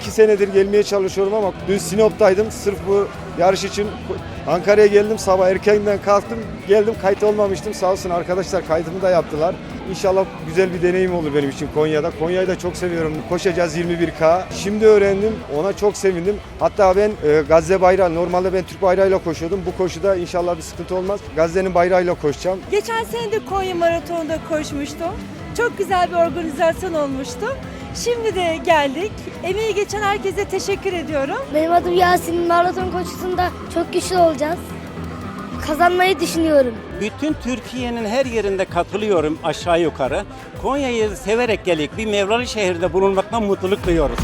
İki senedir gelmeye çalışıyorum ama dün Sinop'taydım. Sırf bu yarış için Ankara'ya geldim. Sabah erkenden kalktım. Geldim kayıt olmamıştım. Sağ olsun arkadaşlar kaydımı da yaptılar. İnşallah güzel bir deneyim olur benim için Konya'da. Konya'yı da çok seviyorum. Koşacağız 21K. Şimdi öğrendim. Ona çok sevindim. Hatta ben e, Gazze bayrağı, normalde ben Türk bayrağıyla koşuyordum. Bu koşuda inşallah bir sıkıntı olmaz. Gazze'nin bayrağıyla koşacağım. Geçen sene de Konya Maratonu'nda koşmuştum. Çok güzel bir organizasyon olmuştu. Şimdi de geldik. Emeği geçen herkese teşekkür ediyorum. Benim adım Yasin. Maraton koşusunda çok güçlü olacağız. Kazanmayı düşünüyorum. Bütün Türkiye'nin her yerinde katılıyorum aşağı yukarı. Konya'yı severek gelip bir Mevlana şehirde bulunmaktan mutluluk duyuyoruz.